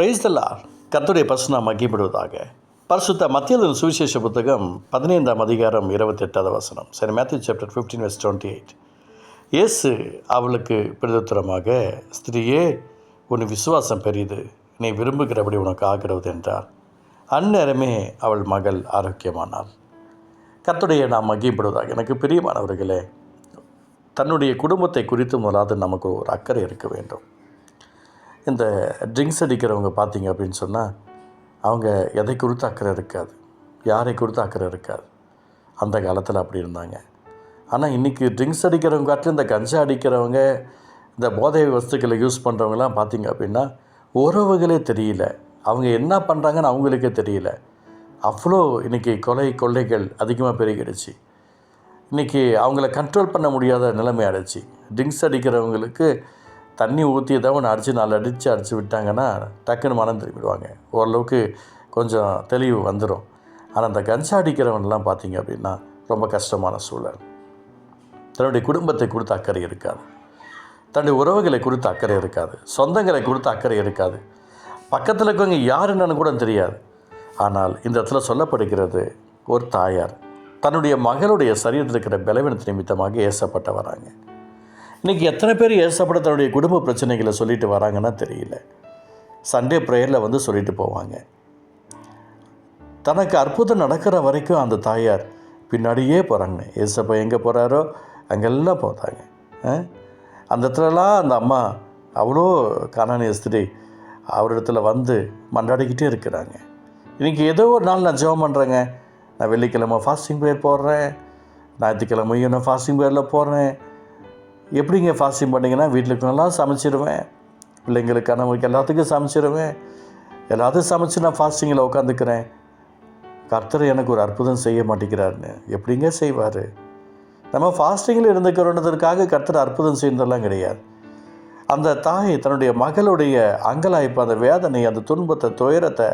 Price தல்லா கர்த்தருடைய நாம் மகிப்படுவதாக பரிசுத்த மத்திய சுவிசேஷ புத்தகம் பதினைந்தாம் அதிகாரம் இருபத்தெட்டாவது வசனம். சரி Matthew chapter fifteen verse twenty eight இயேசு அவளுக்கு பிரதித்திரமாக ஸ்திரீயே உன் விசுவாசம் பெரியது நீ விரும்புகிறபடி உனக்கு ஆகிறது என்றார். அந்நேரமே அவள் மகள் ஆரோக்கியமானாள். கத்துடைய நாம் மகிப்படுவதாக எனக்கு பிரியமானவர்களே தன்னுடைய குடும்பத்தை குறித்து முதலாவது நமக்கு ஒரு அக்கறை இருக்க வேண்டும். இந்த ட்ரிங்க்ஸ் அடிக்கிறவங்க பார்த்தீங்க அப்படின்னு சொன்னால் அவங்க எதை குறித்து அக்கறை இருக்காது. யாரை குறித்து அக்கறை இருக்காது. அந்த காலத்தில் அப்படி இருந்தாங்க. ஆனால் இன்றைக்கி ட்ரிங்க்ஸ் அடிக்கிறவங்க காட்டிலும் இந்த கஞ்சா அடிக்கிறவங்க இந்த போதை வஸ்துக்களை யூஸ் பண்ணுறவங்கலாம் பார்த்தீங்க அப்படின்னா உறவுகளே தெரியல. அவங்க என்ன பண்ணுறாங்கன்னு அவங்களுக்கே தெரியல. அவ்வளோ இன்றைக்கி கொலை கொள்ளைகள் அதிகமாக பெருகிடுச்சு. இன்றைக்கி அவங்கள கண்ட்ரோல் பண்ண முடியாத நிலைமை ஆயிடுச்சு. ட்ரிங்க்ஸ் அடிக்கிறவங்களுக்கு தண்ணி ஊற்றி ஏதாவது ஒன்று அடித்து நாலு அடித்து அடித்து விட்டாங்கன்னா டக்குன்னு மனம் திரும்பிடுவாங்க. ஓரளவுக்கு கொஞ்சம் தெளிவு வந்துடும் ஆனால் அந்த கஞ்சா அடிக்கிறவன்லாம் பார்த்தீங்க அப்படின்னா ரொம்ப கஷ்டமான சூழல். தன்னுடைய குடும்பத்தை கொடுத்து அக்கறை இருக்காது. தன்னுடைய உறவுகளை கொடுத்து அக்கறை இருக்காது. சொந்தங்களை கொடுத்து அக்கறை இருக்காது. பக்கத்தில் இருக்கவங்க யார் என்னன்னு கூட தெரியாது. ஆனால் இந்த இடத்துல சொல்லப்படுகிறது ஒரு தாயார் தன்னுடைய மகளுடைய சரீரத்தில் இருக்கிற பலவீனத்து நிமித்தமாக ஏசப்பட்ட வராங்க இன்றைக்கி எத்தனை பேர் ஏசப்பட தன்னுடைய குடும்ப பிரச்சனைகளை சொல்லிட்டு வராங்கன்னா தெரியல. சண்டே ப்ரேயரில் வந்து சொல்லிட்டு போவாங்க. தனக்கு அற்புதம் நடக்கிற வரைக்கும் அந்த தாயார் பின்னாடியே போகிறாங்க ஏசப்பா எங்கே போகிறாரோ அங்கெல்லாம் போகிறாங்க அந்த இடத்துலலாம் அந்த அம்மா அவ்வளோ காணானிய ஸ்திரி அவரிடத்துல வந்து மண்டாடிக்கிட்டே இருக்கிறாங்க. இன்றைக்கி ஏதோ ஒரு நாள் நான் ஜெபம் பண்ணுறேங்க நான் வெள்ளிக்கிழமை ஃபாஸ்டிங் ப்ரேயர் போடுறேன். ஞாயிற்றுக்கிழமையும் நான் ஃபாஸ்டிங் ப்ரேயரில் போடுறேன். எப்படிங்க ஃபாஸ்டிங் பண்ணிங்கன்னா வீட்டில் நல்லா சமைச்சிடுவேன் பிள்ளைங்களுக்கு கணவனுக்கு எல்லாத்துக்கும் சமைச்சிடுவேன் எல்லாத்தையும் சமைச்சு நான் ஃபாஸ்டிங்கில் உட்காந்துக்கிறேன் கர்த்தர் எனக்கு ஒரு அற்புதம் செய்ய மாட்டேங்கிறாருன்னு. எப்படிங்க செய்வார்? நம்ம ஃபாஸ்டிங்கில் இருந்துக்கிறோன்றதற்காக கர்த்தர் அற்புதம் செய்யறதெல்லாம் கிடையாது. அந்த தாய் தன்னுடைய மகளுடைய அங்கலாய்ப்பு அந்த வேதனை அந்த துன்பத்தை துயரத்தை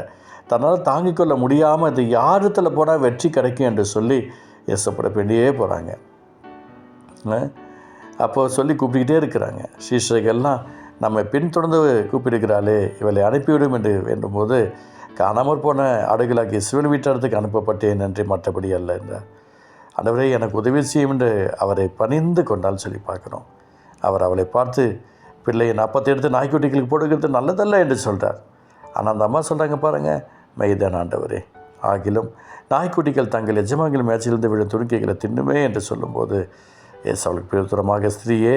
தன்னால் தாங்கிக் கொள்ள முடியாமல் இது யாரத்தில் போனால் வெற்றி கிடைக்கும் என்று சொல்லி ஏசப்பட வேண்டியே போகிறாங்க அப்போ சொல்லி கூப்பிட்டுக்கிட்டே இருக்கிறாங்க. சீஷர்கள்லாம் நம்ம பின்தொடர்ந்து கூப்பிடுகிறாளே இவளை அனுப்பிவிடும் என்று வேண்டும்போது காணாமற் போன ஆடுகளாக்கி சிவன் வீட்டாரத்துக்கு அனுப்பப்பட்டேன் நன்றி மற்றபடி அல்ல என்றார். அன்றவரை எனக்கு உதவி செய்யும் என்று அவரை பணிந்து கொண்டால் சொல்லி பார்க்குறோம். அவர் அவளை பார்த்து பிள்ளையை நாற்பத்தி எடுத்து நாய்க்குட்டிகளுக்கு போடுகிறது நல்லதல்ல என்று சொல்கிறார் ஆனால் அந்த அம்மா சொல்கிறாங்க பாருங்கள் மெய்தான் ஆண்டவரே. ஆகிலும் நாய்க்குட்டிகள் தங்கள் எஜமான்கள் மேட்சிலிருந்து விழும் துணிக்கைகளை தின்னுமே என்று சொல்லும்போது எஸ் அவளுக்கு பிரித்துரமாக ஸ்திரீயே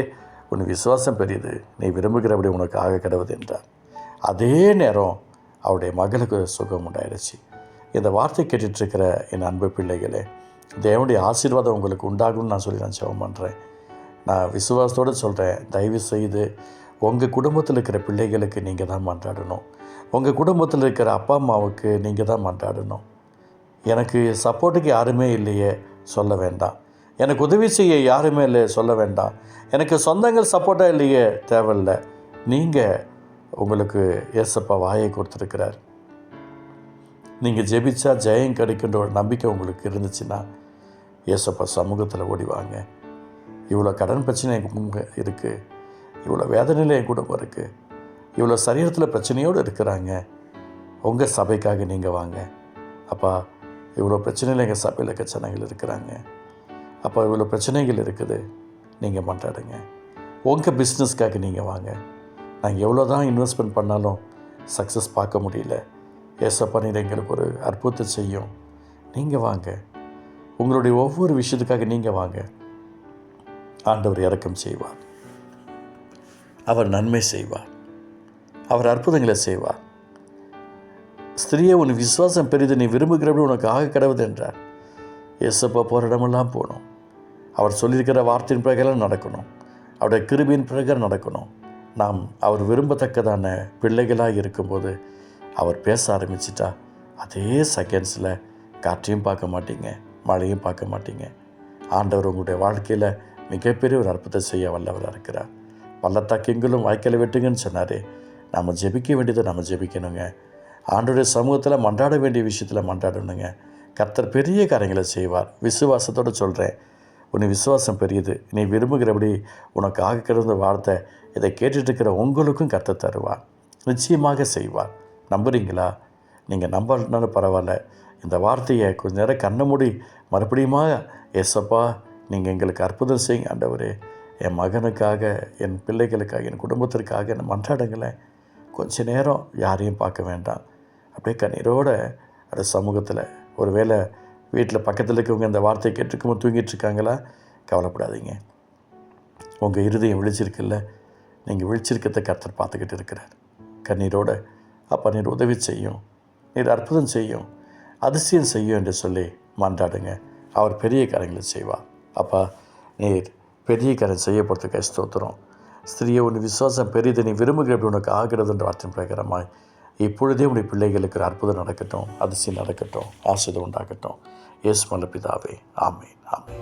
உன் விசுவாசம் பெரியது. நீ விரும்புகிறபடி உனக்கு ஆக கிடவுது என்றார். அதே நேரம் அவருடைய மகளுக்கு சுகம் உண்டாயிடுச்சு. இந்த வார்த்தை கேட்டுட்ருக்கிற என் அன்பு பிள்ளைகளே தேவனுடைய ஆசீர்வாதம் உங்களுக்கு உண்டாகும்னு நான் சொல்லி நான் ஜெபம் பண்ணுறேன் நான் விசுவாசத்தோடு சொல்கிறேன் தயவு செய்து உங்கள் குடும்பத்தில் இருக்கிற பிள்ளைகளுக்கு நீங்கள் தான் மன்றாடணும். உங்கள் குடும்பத்தில் இருக்கிற அப்பா அம்மாவுக்கு நீங்கள் தான் மன்றாடணும். எனக்கு சப்போர்ட்டுக்கு யாருமே இல்லையே சொல்ல வேண்டாம். எனக்கு உதவி செய்ய யாருமே இல்லை சொல்ல வேண்டாம். எனக்கு சொந்தங்கள் சப்போர்ட்டாக இல்லையே தேவையில்லை. நீங்கள் உங்களுக்கு ஏசப்பா வாயை கொடுத்துருக்கிறார். நீங்கள் ஜெபிச்சா ஜெயம் கிடைக்கின்ற ஒரு நம்பிக்கை உங்களுக்கு இருந்துச்சுன்னா ஏசப்பா சமூகத்தில் ஓடிவாங்க இவ்வளோ கடன் பிரச்சனை இருக்குது இவ்வளோ வேதனையில் என் குடும்பம் இருக்குது இவ்வளோ சரீரத்தில் பிரச்சனையோடு இருக்கிறாங்க. உங்கள் சபைக்காக நீங்கள் வாங்க. அப்பா இவ்வளோ பிரச்சனையில் எங்கள் சபையில் பிரச்சனைகள் இருக்கிறாங்க. அப்போ இவ்வளோ பிரச்சனைகள் இருக்குது. நீங்கள் மாட்டாடுங்க உங்கள் பிஸ்னஸ்க்காக நீங்கள் வாங்க. நாங்கள் எவ்வளோ தான் இன்வெஸ்ட்மெண்ட் பண்ணாலும் சக்ஸஸ் பார்க்க முடியல. ஏசப்பா நீர் எங்களுக்கு ஒரு அற்புதத்தை செய்யும். நீங்கள் வாங்க. உங்களுடைய ஒவ்வொரு விஷயத்துக்காக நீங்கள் வாங்க. ஆண்டவர் இறக்கம் செய்வார். அவர் நன்மை செய்வார். அவர் அற்புதங்களை செய்வார். ஸ்திரியை உன் விசுவாசம் பெரிது. நீ விரும்புகிறபடி உனக்கு ஆக கிடவுது என்றார். எசப்பா போகிற இடமெல்லாம் போகணும் அவர் சொல்லியிருக்கிற வார்த்தையின் பிரகாரம் நடக்கணும். அவருடைய கிருபியின் பிரகாரம் நடக்கணும். நாம் அவர் விரும்பத்தக்கதான பிள்ளைகளாக இருக்கும்போது அவர் பேச ஆரம்பிச்சிட்டா அதே செகண்ட்ஸில் காற்றையும் பார்க்க மாட்டீங்க மழையும் பார்க்க மாட்டீங்க. ஆண்டவர் உங்களுடைய வாழ்க்கையில் மிகப்பெரிய ஒரு அற்புதத்தை செய்ய வல்லவராக இருக்கிறார். பள்ளத்தாக்கெங்கிலும் வாய்க்கலை வெட்டுங்கன்னு சொன்னார் நம்ம ஜெபிக்க வேண்டியதை நம்ம ஜெபிக்கணுங்க. ஆண்டுடைய சமூகத்தில் மன்றாட வேண்டிய விஷயத்தில் மன்றாடணுங்க. கர்த்தர் பெரிய காரியங்களை செய்வார். விசுவாசத்தோடு சொல்கிறேன் உன் விசுவாசம் பெரியது. நீ விரும்புகிறபடி உனக்கு கிடந்த வார்த்தை இதை கேட்டுட்டு உங்களுக்கும் கற்று தருவார். நிச்சயமாக செய்வார். நம்புறீங்களா? நீங்கள் நம்பலனாலும் பரவாயில்ல. இந்த வார்த்தையை கொஞ்ச நேரம் கண்ணை மூடி மறுபடியுமா எஸ்அப்பா நீங்கள் எங்களுக்கு அற்புதம் செய்யுங்க ஆண்டவரே. என் மகனுக்காக என் பிள்ளைகளுக்காக என் குடும்பத்திற்காக என் மன்றாடுங்களேன். கொஞ்ச நேரம் யாரையும் பார்க்க வேண்டாம். அப்படியே கண்ணீரோட அந்த சமூகத்தில் ஒருவேளை வீட்டில் பக்கத்தில் இருக்கவங்க இந்த வார்த்தையை கேட்டுருக்கும்போது தூங்கிட்டு இருக்காங்களா கவலைப்படாதீங்க. உங்கள் இருதயம் விழிச்சிருக்குல்ல? நீங்கள் விழிச்சிருக்கிறத கர்த்தர் பார்த்துக்கிட்டு இருக்கிறார். கண்ணீரோட அப்பா நீர் உதவி செய்யும். நீர் அற்புதம் செய்யும். அதிசயம் செய்யும் என்று சொல்லி மன்றாடுங்க. அவர் பெரிய காரியங்களை செய்வார். அப்பா நீர் பெரிய காரியம் செய்யப்படுறதுக்கு ஸ்தோத்திரம். ஸ்திரியை உன் விசுவாசம் பெரியது நீ விரும்புகிற உனக்கு ஆகிறது என்ற வார்த்தை பிரகாரமாய் இப்பொழுதே உடைய பிள்ளைகளுக்கு அற்புதம் நடக்கட்டும் அதிசயம் நடக்கட்டும் ஆசிரியம் உண்டாகட்டும். இயேசு மல்ல பிதாவே ஆமேன் ஆமேன்.